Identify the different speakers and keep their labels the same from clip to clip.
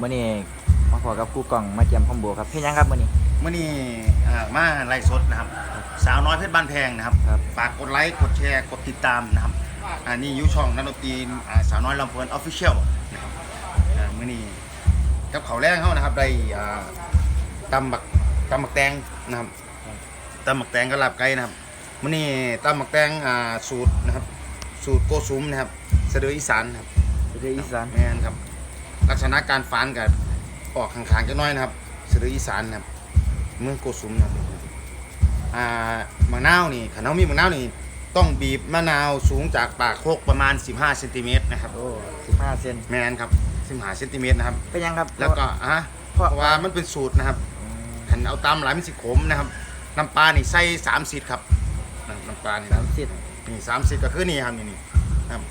Speaker 1: มื่อนี้มาขอกับครู่กล่องมาเจียมคอมโบครับเพี่ยังครับมื่อนี้
Speaker 2: เมื่อนี้อ่ามาไล่สดนะครับ สาวน้อยเพชรบ้านแพงนะครับ
Speaker 1: ครับ
Speaker 2: ฝากกดไลค์กดแชร์กดติดตามนะครับอันนี้อยูช่องนักดนตรีอ่าสาวน้อยลำเพลินออฟฟิเชียลนะครับอ่ามื่อนี้กับเขาวแรกเขานะครับได้อ่าตำบักตำบักแตงนะครับตำบักแตงกับลาบไก่นะครับมื่อนี้ตำบักแตงอ่าสูตรนะครับ สูตรโกซุมนะครับเสดออีสานนะครับ
Speaker 1: ประเทศอีสาน
Speaker 2: แม่นครับ ลักษณะการฟานกับออกข้างๆจักหน้อยนะครับเสดออีสานนะครับเมืองโกซุมนะครับอ่ามะนาวนี่ขันเขามีมะนาวนี่ต้องบีบมะนาวสูงจากปากโคกประมาณ 15เซนติเมตรนะครับ
Speaker 1: โอ้สิบห้าเซน
Speaker 2: แมนครับ15เซนติเมตรนะครับ
Speaker 1: เป็นยังครับ
Speaker 2: แล้วก็อะ
Speaker 1: เพราะ
Speaker 2: เพราะว่ามันเป็นสูตรนะครับ
Speaker 1: อืม
Speaker 2: หันเอาตามหลายมันสิขมนะครับน้ำปลานี่ใส่3สิบครับนะครับน้ำปลานี่
Speaker 1: สา
Speaker 2: นะ
Speaker 1: มสิบ
Speaker 2: นี่สามสิบก็คือนี่ครับนี่นี่ครับ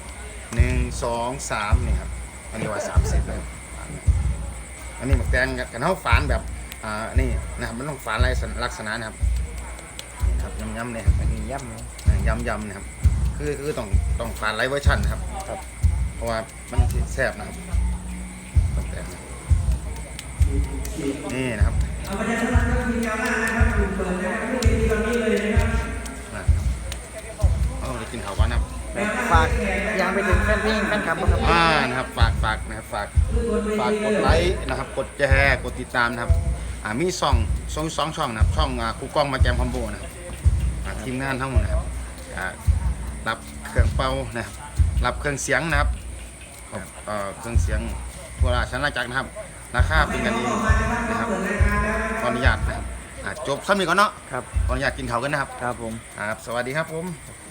Speaker 2: หนึ่งสองสามนี่ครับ อันนี้ว่าสามสิบนะครับอันนี้หมักแตงกันเขาฝานแบบอ่านี่นะครับมันต้องฝานอะไรลักษณะนะครับนี่ครับยำๆเนี่ยครับ
Speaker 1: อันนี้ย่ำนะ
Speaker 2: ยำยำๆนะครับคือคือต้องต้องฝานไรเวอร์ชันนะครับ
Speaker 1: ครับ
Speaker 2: เพราะว่ามันสิแซ่บนะครับหมักแตงนะครับนี่นะครับนะครับ กินข้าวกันนะครับ
Speaker 1: แบบฝากยังไปถึงแฟนเพลงแฟนคลับบ่ครับ
Speaker 2: อ่านะครับฝากฝากนะครับฝากฝากกดไลค์นะครับ กดแชร์กดติดตามนะครับอ่ามีสองสองสองช่องนะครับ ช่องอ่าครูกล้องมาแจมคอมโบนะครับอ่าทีมงานทั้งหมดนะครับอ่ารับเครื่องเป่านะครับรับเครื่องเสียงนะครับครับเอ่อเครื่องเสียงทั่วราชอาณาจักรนะครับราคาเป็นกันเองนะครับขออนุญาตนะครับอ่าจบซ้ำนี้ก่อนเนาะ
Speaker 1: ครับ
Speaker 2: ขออนุญาตกินเขาวกันนะครับ
Speaker 1: ครับผม
Speaker 2: ครับ สวัสดีครับผม
Speaker 1: ค